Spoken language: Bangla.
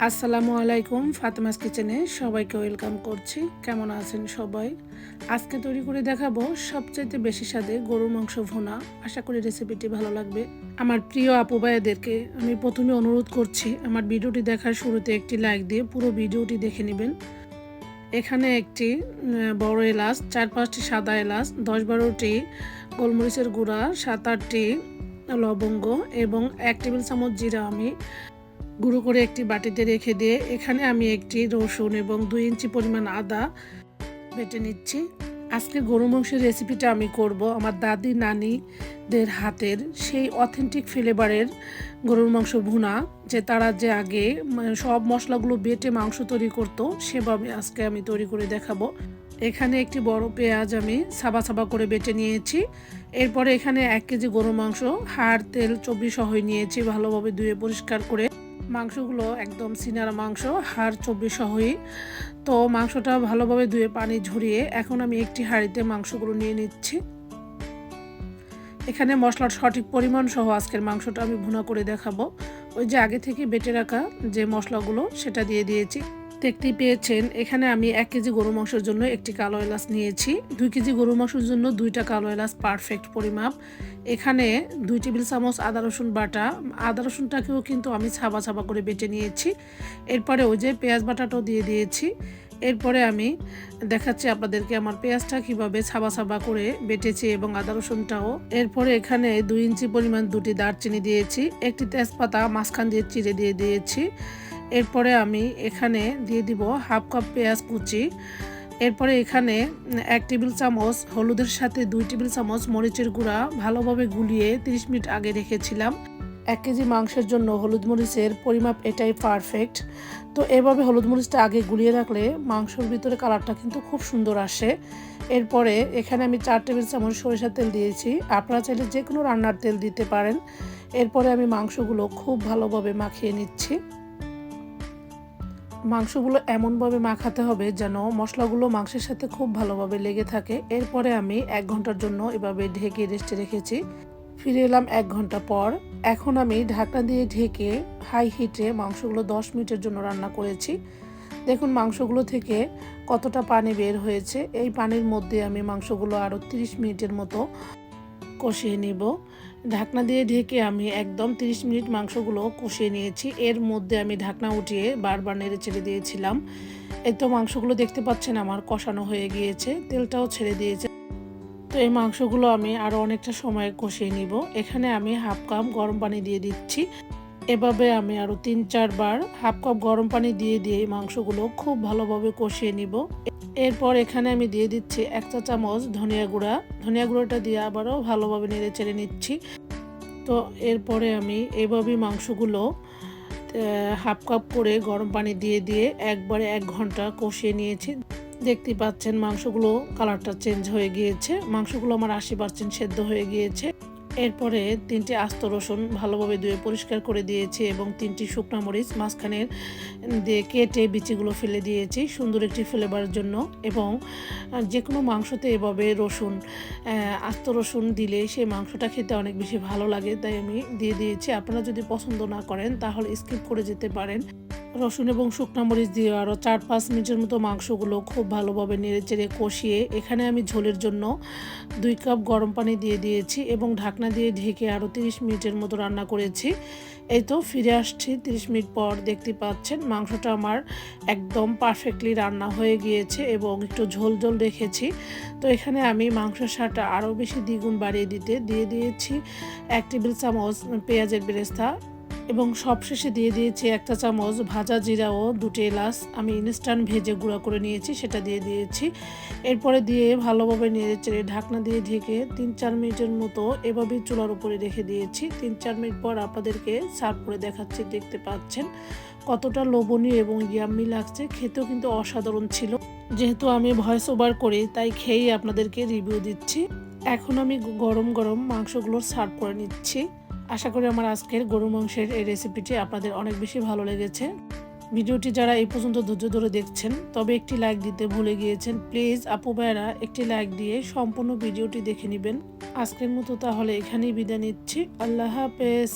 আসসালামু আলাইকুম, ফাতেমাস কিচেনে সবাইকে ওয়েলকাম করছি। কেমন আছেন সবাই? আজকে তৈরি করে দেখাবো সবচাইতে বেশি স্বাদে গরুর মাংস ভোনা। আশা করি রেসিপিটি ভালো লাগবে। আমার প্রিয় আপু ভাইয়াদেরকে আমি প্রথমে অনুরোধ করছি, আমার ভিডিওটি দেখার শুরুতে একটি লাইক দিয়ে পুরো ভিডিওটি দেখে নেবেন। এখানে একটি বড় এলাচ, চার পাঁচটি সাদা এলাচ, দশ বারোটি গোলমরিচের গুঁড়া, সাত আটটি লবঙ্গ এবং এক টেবিল চামচ জিরা আমি গুঁড়ো করে একটি বাটিতে রেখে দিয়ে এখানে আমি একটি রসুন এবং দুই ইঞ্চি পরিমাণ আদা বেটে নিচ্ছি। আজকে গরু মাংসের রেসিপিটা আমি করব আমার দাদি নানিদের হাতের সেই অথেন্টিক ফ্লেভারের গরুর মাংস ভুনা, যে তারা যে আগে সব মশলাগুলো বেটে মাংস তৈরি করতো, সেভাবে আজকে আমি তৈরি করে দেখাবো। এখানে একটি বড় পেঁয়াজ আমি সাবা সাবা করে বেটে নিয়েছি। এরপরে এখানে এক কেজি গরু মাংস, হাড়, তেল চব্বিশ সহ নিয়েছি ভালোভাবে ধুয়ে পরিষ্কার করে। মাংসগুলো একদম সিনার মাংস, হাড় চব্বিশ সহই। তো মাংসটা ভালোভাবে ধুয়ে পানি ঝরিয়ে এখন আমি একটি হাঁড়িতে মাংসগুলো নিয়ে নিচ্ছি। এখানে মশলার সঠিক পরিমাণ সহ আজকের মাংসটা আমি ভুনা করে দেখাবো। ওই যে আগে থেকে বেটে রাখা যে মশলাগুলো, সেটা দিয়ে দিয়েছি। দেখতেই পেয়েছেন, এখানে আমি এক কেজি গরু মাংসের জন্য একটি কালো এলাচ নিয়েছি। দুই কেজি গরু মাংসের জন্য দুইটা কালো এলাচ পারফেক্ট পরিমাপ। এখানে দুই টেবিল চামচ আদা রসুন বাটা, আদা রসুনটাকেও কিন্তু আমি ছাবা ছাবা করে বেটে নিয়েছি। এরপরে ওই যে পেঁয়াজ বাটাটাও দিয়ে দিয়েছি। এরপরে আমি দেখাচ্ছি আপনাদেরকে আমার পেঁয়াজটা কীভাবে ছাবা ছাবা করে বেটেছি এবং আদা রসুনটাও। এরপরে এখানে দুই ইঞ্চি পরিমাণ দুটি দারচিনি দিয়েছি, একটি তেজপাতা মাঝখান দিয়ে চিড়ে দিয়ে দিয়েছি। এরপরে আমি এখানে দিয়ে দিব হাফ কাপ পেঁয়াজ কুচি। এরপরে এখানে এক টেবিল চামচ হলুদের সাথে দুই টেবিল চামচ মরিচের গুঁড়া ভালোভাবে গুলিয়ে 30 মিনিট আগে রেখেছিলাম। এক কেজি মাংসের জন্য হলুদ মরিচের পরিমাপ এটাই পারফেক্ট তো এভাবে হলুদ মরিচটা আগে গুলিয়ে রাখলে মাংসর ভিতরে কালারটা কিন্তু খুব সুন্দর আসে। এরপরে এখানে আমি চার টেবিল চামচ সরিষার তেল দিয়েছি। আপনারা চাইলে যে কোনো রান্নার তেল দিতে পারেন। এরপরে আমি মাংসগুলো খুব ভালোভাবে মাখিয়ে নিচ্ছি। মাংসগুলো এমনভাবে মাখাতে হবে যেন মশলাগুলো মাংসের সাথে খুব ভালোভাবে লেগে থাকে। এরপরে আমি এক ঘণ্টার জন্য এভাবে ঢেকে রেস্টে রেখেছি। ফিরে এলাম এক ঘণ্টা পর। এখন আমি ঢাকনা দিয়ে ঢেকে হাই হিটে মাংসগুলো দশ মিনিটের জন্য রান্না করেছি। দেখুন মাংসগুলো থেকে কতটা পানি বের হয়েছে। এই পানির মধ্যে আমি মাংসগুলো আরও তিরিশ মিনিটের মতো কষিয়ে নেব। ঢাকনা দিয়ে ঢেকে আমি একদম 30 মিনিট মাংসগুলো কষিয়ে নিয়েছি। এর মধ্যে আমি ঢাকনা উঠিয়ে বারবার নেড়ে ছেড়ে দিয়েছিলাম। এই তো মাংসগুলো দেখতে পাচ্ছেন আমার কষানো হয়ে গিয়েছে, তেলটাও ছেড়ে দিয়েছে। তো এই মাংসগুলো আমি আরও অনেকটা সময় কষিয়ে নিব। এখানে আমি হাফ কাপ গরম পানি দিয়ে দিচ্ছি। এভাবে আমি আরও তিন চারবার হাফ কাপ গরম পানি দিয়ে দিয়ে এই মাংসগুলো খুব ভালোভাবে কষিয়ে নিব। এরপর এখানে আমি দিয়ে দিচ্ছি এক চা চামচ ধনিয়া গুঁড়া। ধনিয়া গুঁড়োটা দিয়ে আবারও ভালোভাবে নেড়ে চেড়ে নিচ্ছি। তো এরপরে আমি এভাবেই মাংসগুলো হাফ কাপ করে গরম পানি দিয়ে দিয়ে একবারে এক ঘণ্টা কষিয়ে নিয়েছি। দেখতে পাচ্ছেন মাংসগুলো কালারটা চেঞ্জ হয়ে গিয়েছে। মাংসগুলো আমার আশি পার্সেন্ট সেদ্ধ হয়ে গিয়েছে। এরপরে তিনটি আস্ত রসুন ভালোভাবে ধুয়ে পরিষ্কার করে দিয়েছি এবং তিনটি শুকনো মরিচ মাঝখানে দিয়ে কেটে বিচিগুলো ফেলে দিয়েছি সুন্দর একটি ফ্লেভারের জন্য এবং যে কোনো মাংসতে এভাবে রসুন আস্ত রসুন দিলে সেই মাংসটা খেতে অনেক বেশি ভালো লাগে, তাই আমি দিয়ে দিয়েছি। আপনারা যদি পছন্দ না করেন তাহলে স্কিপ করে যেতে পারেন। রসুন এবং শুকনা মরিচ দিয়ে আরও চার পাঁচ মিনিটের মতো মাংসগুলো খুব ভালোভাবে নেড়ে চেড়ে কষিয়ে এখানে আমি ঝোলের জন্য দুই কাপ গরম পানি দিয়ে দিয়েছি এবং ঢাকনা দিয়ে ঢেকে আরও তিরিশ মিনিটের মতো রান্না করেছি। এই তো ফিরে আসছি তিরিশ মিনিট পর দেখতে পাচ্ছেন মাংসটা আমার একদম পারফেক্টলি রান্না হয়ে গিয়েছে এবং একটু ঝোল ঝোল রেখেছি তো এখানে আমি মাংসের স্বাদটা আরও বেশি দ্বিগুণ বাড়িয়ে দিতে, দিয়ে দিয়েছি এক টেবিল চামচ পেঁয়াজের বেরেস্তা এবং সবশেষে দিয়ে দিয়েছি একটা চামচ ভাজা জিরা ও দুটো এলাচ। আমি ইনস্ট্যান্ট ভেজে গুঁড়া করে নিয়েছি, সেটা দিয়ে দিয়েছি। এরপরে দিয়ে ভালোভাবে নেড়ে চেড়ে ঢাকনা দিয়ে ঢেকে তিন চার মিনিটের মতো এভাবেই চুলার উপরে রেখে দিয়েছি। তিন চার মিনিট পর আপনাদেরকে সার্ভ করে দেখাচ্ছি, দেখতে পাচ্ছেন কতটা লোভনীয় এবং ইয়াম্মি লাগছে। খেতেও কিন্তু অসাধারণ ছিল। যেহেতু আমি ভয়েস ওভার করি, তাই খেয়েই আপনাদেরকে রিভিউ দিচ্ছি। এখন আমি গরম গরম মাংসগুলো সার্ভ করে নিচ্ছি। আশা করি আমার আজকের গরু মাংসের এই রেসিপিটি আপনাদের অনেক বেশি ভালো লেগেছে। ভিডিওটি যারা এই পর্যন্ত ধৈর্য ধরে দেখছেন, তবে একটি লাইক দিতে ভুলে গিয়েছেন প্লিজ আপু ভাইয়েরা একটি লাইক দিয়ে সম্পূর্ণ ভিডিওটি দেখে নেবেন। আজকের মতো তাহলে এখানেই বিদায় নিচ্ছি। আল্লাহ হাফেজ।